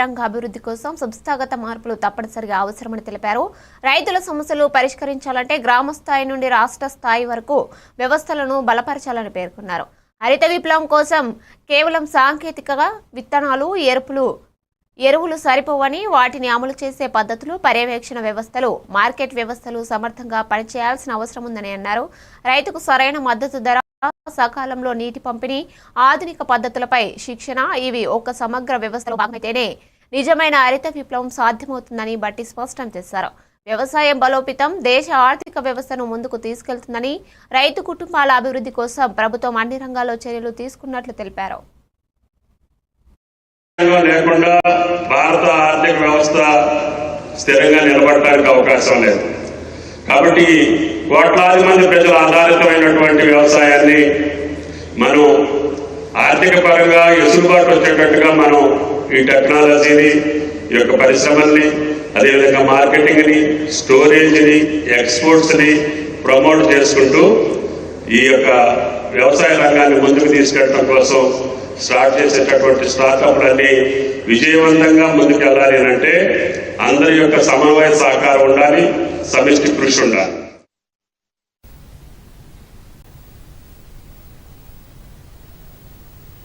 రంగ అభివృద్ధి కోసం సంస్థాగత మార్పులు తప్పనిసరిగా అవసరమని తెలిపారు. రైతుల సమస్యలు పరిష్కరించాలంటే గ్రామ స్థాయి నుండి రాష్ట్ర స్థాయి వరకు వ్యవస్థలను బలపరచాలని పేర్కొన్నారు. హరిత విప్లవం కోసం కేవలం సాంకేతికగా విత్తనాలు ఎరుపులు ఎరువులు సరిపోవని వాటిని అమలు చేసే పద్ధతులు పర్యవేక్షణ వ్యవస్థలు మార్కెట్ వ్యవస్థలు సమర్థంగా పనిచేయాల్సిన అవసరం ఉందని అన్నారు. రైతుకు సరైన మద్దతు ధర సకాలంలో నీటి పంపిణీ ఆధునిక పద్ధతులపై శిక్షణ ఇవి ఒక సమగ్ర వ్యవస్థలో భాగమైతేనే నిజమైన హరిత విప్లవం సాధ్యమవుతుందని బట్టి స్పష్టం చేశారు. వ్యవసాయం బలోపేతం దేశ ఆర్థిక వ్యవస్థను ముందుకు తీసుకెళ్తుందని రైతు కుటుంబాల అభివృద్ధి కోసం ప్రభుత్వం అన్ని రంగాల్లో చర్యలు తీసుకున్నట్లు తెలిపారు. లేకుండా భారత ఆర్థిక వ్యవస్థ స్థిరంగా నిలబడటానికి అవకాశం లేదు. కాబట్టి కోట్లాది మంది ప్రజల ఆధారిత వ్యవసాయాన్ని మనం ఆర్థిక పరంగా ఎసులుబాటు వచ్చేటట్టుగా మనం ఈ టెక్నాలజీని ఈ యొక్క పరిశ్రమల్ని అదేవిధంగా మార్కెటింగ్ని స్టోరేజ్ని ఎక్స్పోర్ట్స్ని ప్రమోట్ చేసుకుంటూ ఈ యొక్క వ్యవసాయ రంగాన్ని ముందుకు తీసుకెళ్ళడం కోసం స్టార్ట్ చేసేటటువంటి స్టార్టప్లన్నీ విజయవంతంగా ముందుకు వెళ్ళాలి అని అంటే అందరి యొక్క సమన్వయ సహకారం ఉండాలి సమిష్టి కృషి ఉండాలి.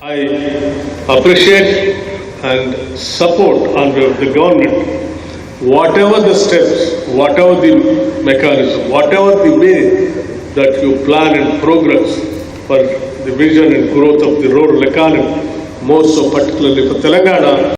I appreciate and support under the government, whatever the steps, whatever the mechanism, whatever the way that you plan and progress for the vision and growth of the rural economy, more so particularly for Telangana,